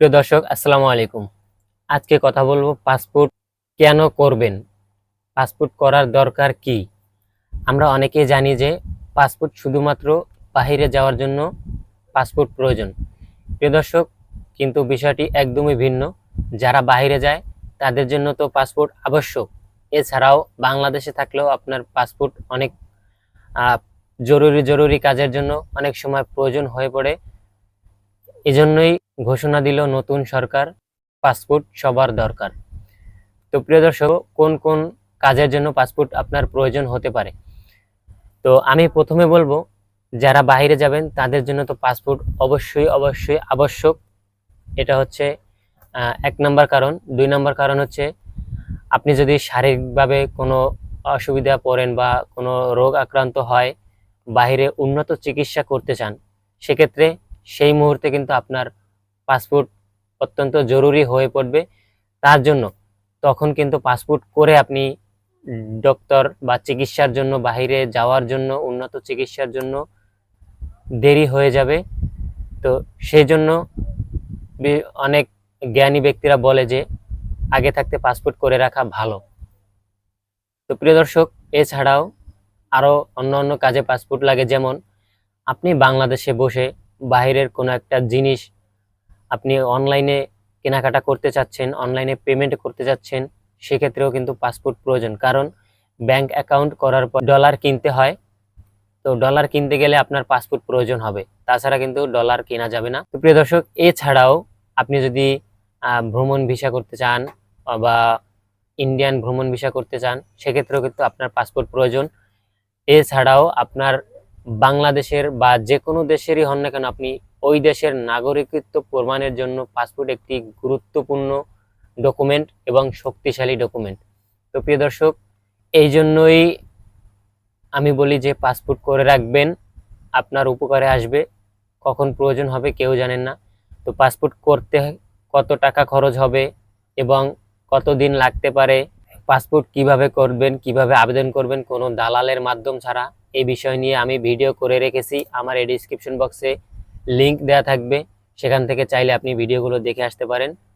প্রিয় দর্শক, আসসালামু আলাইকুম। আজকে কথা বলব পাসপোর্ট কেন করবেন? পাসপোর্ট করার দরকার কি? আমরা অনেকেই জানি যে পাসপোর্ট শুধুমাত্র বাইরে যাওয়ার জন্য পাসপোর্ট প্রয়োজন। প্রিয় দর্শক, কিন্তু বিষয়টি একদমই ভিন্ন। যারা বাইরে যায়, তাদের জন্য তো পাসপোর্ট আবশ্যক। এছাড়াও বাংলাদেশে থাকলেও আপনার পাসপোর্ট অনেক জরুরি জরুরি কাজের জন্য অনেক সময় প্রয়োজন হয়ে পড়ে। এজন্যই ঘোষণা দিল নতুন সরকার, পাসপোর্ট সবার দরকার। তো প্রিয় দর্শক, কোন কোন কাজের জন্য পাসপোর্ট আপনার প্রয়োজন হতে পারে? তো আমি প্রথমে বলব, যারা বাইরে যাবেন, তাদের জন্য তো পাসপোর্ট অবশ্যই অবশ্যই আবশ্যক। এটা হচ্ছে এক নম্বর কারণ। দুই নম্বর কারণ হচ্ছে, আপনি যদি শারীরিকভাবে কোনো অসুবিধা পড়েন বা কোনো রোগ আক্রান্ত হয়, বাইরে উন্নত চিকিৎসা করতে চান, সেক্ষেত্রে সেই মুহূর্তে কিন্তু আপনার পাসপোর্ট অত্যন্ত জরুরি হয়ে পড়বে। তার জন্য তখন কিন্তু পাসপোর্ট করে আপনি ডক্টর বা চিকিৎসার জন্য বাইরে যাওয়ার জন্য, উন্নত চিকিৎসার জন্য দেরি হয়ে যাবে। তো সেই জন্য অনেক জ্ঞানী ব্যক্তিরা বলে যে, আগে থাকতে পাসপোর্ট করে রাখা ভালো। তো প্রিয় দর্শক, এছাড়াও আরও অন্য অন্য কাজে পাসপোর্ট লাগে। যেমন, আপনি বাংলাদেশে বসে বাইরের কোনো একটা জিনিস আপনি অনলাইনে কেনাকাটা করতে চাচ্ছেন অনলাইনে পেমেন্ট করতে চাচ্ছেন, সেক্ষেত্রেও কিন্তু পাসপোর্ট প্রয়োজন। কারণ ব্যাংক অ্যাকাউন্ট করার পর ডলার কিনতে হয়, তো ডলার কিনতে গেলে আপনার পাসপোর্ট প্রয়োজন হবে। তাছাড়া কিন্তু ডলার কেনা যাবে না। তো প্রিয় দর্শক, এছাড়াও আপনি যদি ভ্রমণ ভিসা করতে চান বা ইন্ডিয়ান ভ্রমণ ভিসা করতে চান, সেক্ষেত্রেও কিন্তু আপনার পাসপোর্ট প্রয়োজন। এছাড়াও আপনার বাংলাদেশের বা যে কোনো দেশেরই হন না কেন, আপনি ওই দেশের নাগরিকত্ব প্রমাণের জন্য পাসপোর্ট একটি গুরুত্বপূর্ণ ডকুমেন্ট এবং শক্তিশালী ডকুমেন্ট তো প্রিয় দর্শক, এই জন্যই আমি বলি যে পাসপোর্ট করে রাখবেন, আপনার উপকারে আসবে, কখন প্রয়োজন হবে কেউ জানেন না। তো পাসপোর্ট করতে কত টাকা খরচ হবে এবং কতদিন লাগতে পারে, পাসপোর্ট কীভাবে করবেন, কীভাবে আবেদন করবেন, কোনো দালালের মাধ্যম ছাড়া এই বিষয় নিয়ে আমি ভিডিও করে রেখেছি। আমার এই ডিসক্রিপশন বক্সে লিংক দেওয়া থাকবে। সেখান থেকে চাইলে আপনি ভিডিওগুলো দেখে আসতে পারেন।